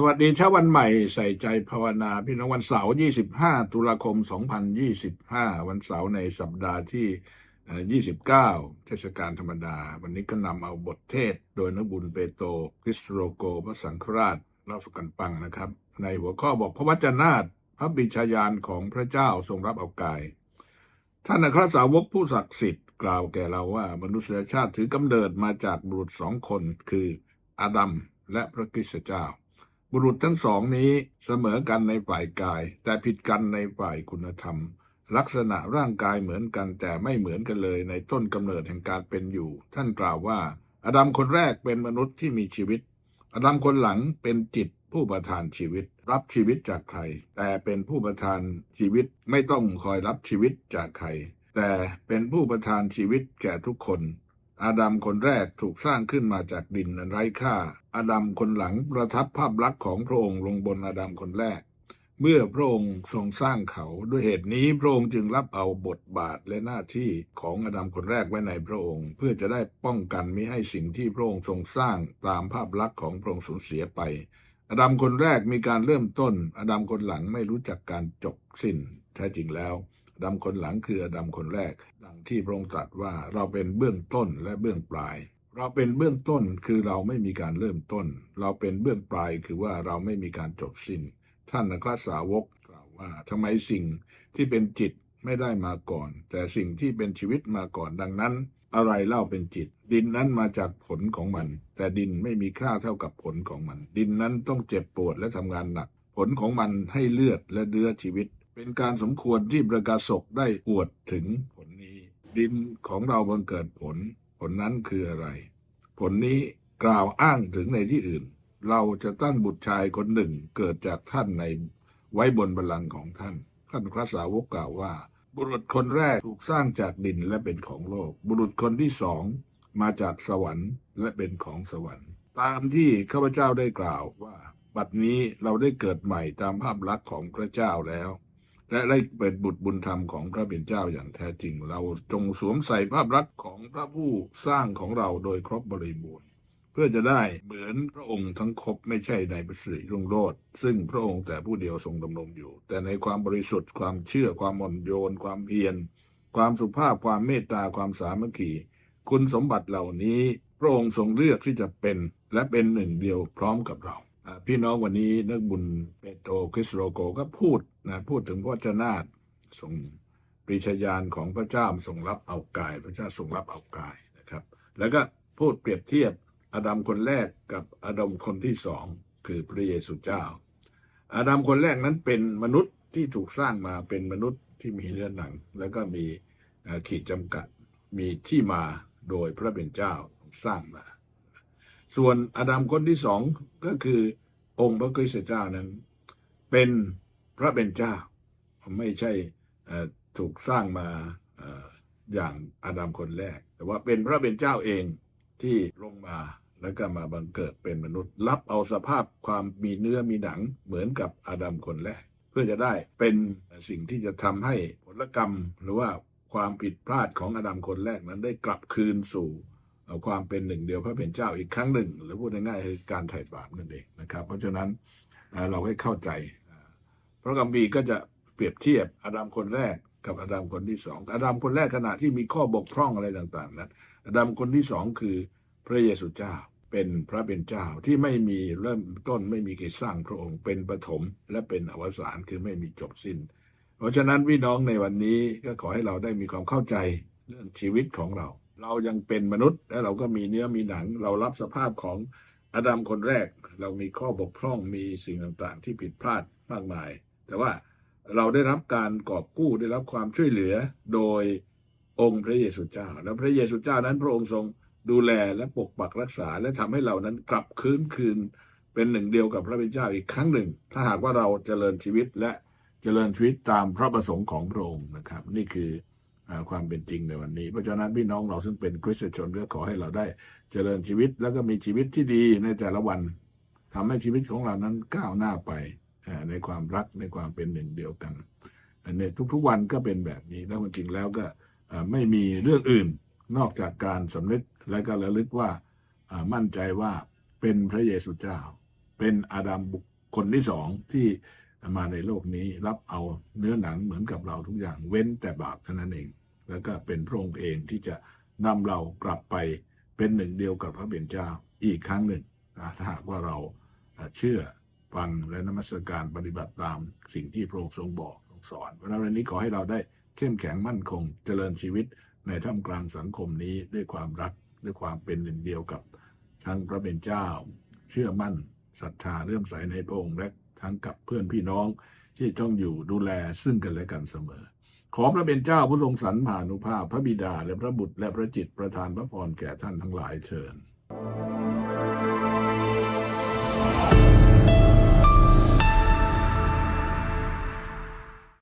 สวัสดีเช้าวันใหม่ใส่ใจภาวนา พี่น้องวันเสาร์ 25 ตุลาคม 2025 วันเสาร์ในสัปดาห์ที่เอ่อ29 เทศกาลธรรมดา วันนี้ก็นำเอาบทเทศ โดยนบุญเปโตรคริสโรโกพระสังฆราชเล่าสุกันปังนะครับ ในหัวข้อบอกพระวจนาตพระบิชายานของพระเจ้าทรงรับเอากาย ท่านอัครสาวกผู้ศักดิ์สิทธิ์กล่าวแก่เราว่ามนุษยชาติถือกำเนิดมาจากบุตรสองคนคืออาดัมและพระคริสตเจ้า บุรุษทั้งสองนี้เสมอกันในฝ่ายกาย แต่ผิดกันในฝ่ายคุณธรรม ลักษณะร่างกายเหมือนกันแต่ไม่เหมือนกันเลยในต้นกำเนิดแห่งการเป็นอยู่ ท่านกล่าวว่าอาดัมคนแรกเป็นมนุษย์ที่มีชีวิตอาดัมคนหลังเป็นจิตผู้ประทานชีวิต รับชีวิตจากใคร แต่เป็นผู้ประทานชีวิตไม่ต้องคอยรับชีวิตจากใคร แต่เป็นผู้ประทานชีวิตแก่ทุกคน อาดัมคนแรกถูกสร้างขึ้นมาจากดินอันไร้ค่า อาดัมคนหลังประทับภาพลักษณ์ของพระองค์ลงบนอาดัมคนแรก เมื่อพระองค์ทรงสร้างเขาด้วยเหตุนี้พระองค์จึงรับเอาบทบาทและหน้าที่ของอาดัมคนแรกไว้ในพระองค์ เพื่อจะได้ป้องกันมิให้สิ่งที่พระองค์ทรงสร้างตามภาพลักษณ์ของพระองค์สูญเสียไป อาดัมคนแรกมีการเริ่มต้น อาดัมคนหลังไม่รู้จักการจบสิ้นแท้จริงแล้ว ดัมคนหลังคืออดัมคนแรก ดังที่พระองค์ตรัสว่าเราเป็นเบื้องต้นและเบื้องปลาย เราเป็นเบื้องต้นคือเราไม่มีการเริ่มต้น เราเป็นเบื้องปลายคือว่าเราไม่มีการจบสิ้น ท่านนักสาวกกล่าวว่าทำไมสิ่งที่เป็นจิตไม่ได้มาก่อน แต่สิ่งที่เป็นชีวิตมาก่อนดังนั้น อะไรเล่าเป็นจิต ดินนั้นมาจากผลของมัน แต่ดินไม่มีค่าเท่ากับผลของมัน ดินนั้นต้องเจ็บปวดและทำงานหนัก ผลของมันให้เลือดและเนื้อชีวิต เป็นการสมควรที่ประกาศกได้อวดถึงผลนี้ ดินของเราบังเกิดผล ผลนั้นคืออะไร ผลนี้กล่าวอ้างถึงในที่อื่น เราจะตั้งบุตรชายคนหนึ่งเกิดจากท่านในไว้บนบัลลังก์ของท่าน ท่านพระสาวกกล่าวว่า บุรุษคนแรกถูกสร้างจากดินและเป็นของโลก บุรุษคนที่สองมาจากสวรรค์และเป็นของสวรรค์ ตามที่ข้าพเจ้าได้กล่าวว่า บัดนี้เราได้เกิดใหม่ตามภาพลักษณ์ของพระเจ้าแล้ว และได้เป็นบุตรบุญธรรมของพระเป็นเจ้าอย่างแท้จริง เราจงสวมใส่ภาพลักษณ์ของพระผู้สร้างของเราโดยครบบริบูรณ์ เพื่อจะได้เหมือนพระองค์ทั้งครบไม่ใช่ในประสิรุ่งโรจน์ซึ่งพระองค์แต่ผู้เดียวทรงดำรงอยู่ แต่ในความบริสุทธิ์ความเชื่อความอ่อนโยน ความเพียรความสุภาพความเมตตาความสามัคคีคุณสมบัติเหล่านี้ พระองค์ทรงเลือกที่จะเป็นและเป็นหนึ่งเดียวพร้อมกับเรา พี่น้องวันนี้นักบุญเปโตรคริสโรโกก็พูดนะพูดถึงพระเจ้านาตทรงปรีชญาณของพระเจ้าทรงรับเอากาย พระเจ้าทรงรับเอากายนะครับ แล้วก็พูดเปรียบเทียบอาดัมคนแรกกับอาดัมคนที่สองคือพระเยซูเจ้า อาดัมคนแรกนั้นเป็นมนุษย์ที่ถูกสร้างมาเป็นมนุษย์ที่มีเนื้อหนัง แล้วก็มีขีดจำกัดมีที่มาโดยพระเป็นเจ้าสร้างมา ส่วนอาดัมคนที่สองก็คือองค์พระคริสต์เจ้านั้น เป็นพระเป็นเจ้า ไม่ใช่ถูกสร้างมาเอ่ออย่างอาดัมคนแรก แต่ว่าเป็นพระเป็นเจ้าเองที่ลงมาแล้วก็มาบังเกิดเป็นมนุษย์ รับเอาสภาพความมีเนื้อมีหนังเหมือนกับอาดัมคนแรก เพื่อจะได้เป็นสิ่งที่จะทำให้ผลกรรมหรือว่าความผิดพลาดของอาดัมคนแรกนั้นได้กลับคืนสู่ เอ่อความเป็นหนึ่งเดียวพระเป็นเจ้าอีกครั้งหนึ่ง หรือพูดง่ายๆคือการไถ่บาปนั่นเองนะครับ เพราะฉะนั้นเราให้เข้าใจพระกัมพีก็จะเปรียบเทียบอาดัมคนแรกกับอาดัมคนที่สองอาดัมคนแรกขณะที่มีข้อบกพร่องอะไรต่างๆนั้นอาดัมคนที่สองคือพระเยซูเจ้าเป็นพระเป็นเจ้าที่ไม่มีเริ่มต้นไม่มีกิจสร้างพระองค์เป็นปฐมและเป็นอวสานคือไม่มีจบสิ้น เพราะฉะนั้นพี่น้องในวันนี้ก็ขอให้เราได้มีความเข้าใจเรื่องชีวิตของเรา เรายังเป็นมนุษย์ และเราก็มีเนื้อมีหนัง เรารับสภาพของอาดัมคนแรก เรามีข้อบกพร่องมีสิ่งต่างๆ ที่ผิดพลาดมากมาย แต่ว่าเราได้รับการกอบกู้ได้รับความช่วยเหลือโดยองค์พระเยซูเจ้า และพระเยซูเจ้านั้นพระองค์ทรงดูแลและปกปักรักษา และทำให้เรานั้นกลับคืนคืนเป็นหนึ่งเดียวกับพระเป็นเจ้าอีกครั้งหนึ่ง ถ้าหากว่าเราเจริญชีวิตและเจริญชีวิตตามพระประสงค์ของพระองค์นะครับ นี่คือ ความเป็นจริงในวันนี้ เพราะฉะนั้นพี่น้องเราซึ่งเป็นคริสเตียนก็ขอให้เราได้ เจริญชีวิตแล้วก็มีชีวิตที่ดีในแต่ละวันทำให้ชีวิตของเรานั้นก้าวหน้าไปในความรักในความเป็นหนึ่งเดียวกันอันนี้ทุกๆวันก็เป็นแบบนี้แล้วจริงแล้วก็ไม่มีเรื่องอื่นนอกจากการสำนึกและก็ระลึกว่าอ่ามั่นใจว่าเป็นพระเยซูเจ้า เป็นอาดัมบุคคลที่สองที่ มาในโลกนี้รับเอาเนื้อหนังเหมือนกับเราทุกอย่างเว้นแต่บาปเท่านั้นเอง แล้วก็เป็นพระองค์เองที่จะนำเรากลับไปเป็นหนึ่งเดียวกับพระเบียนเจ้าอีกครั้งหนึ่งนะถ้าหากว่าเราเชื่อฟังและนมัสการปฏิบัติตามสิ่งที่พระองค์ทรงบอกทรงสอนวันนี้ขอให้เราได้เข้มแข็งมั่นคงเจริญชีวิตในท่ามกลางสังคมนี้ด้วยความรักด้วยความเป็นหนึ่งเดียวกับทั้งพระเบียนเจ้า เชื่อมั่นศรัทธาเลื่อมใสในพระองค์และ ทั้งกับเพื่อนพี่น้องที่ต้องอยู่ดูแลซึ่งกันและกันเสมอ ขอพระเป็นเจ้าผู้ทรงสรรผ่านุภาพ พระบิดาและพระบุตรและพระจิตประทานพระพรแก่ท่านทั้งหลายเชิญ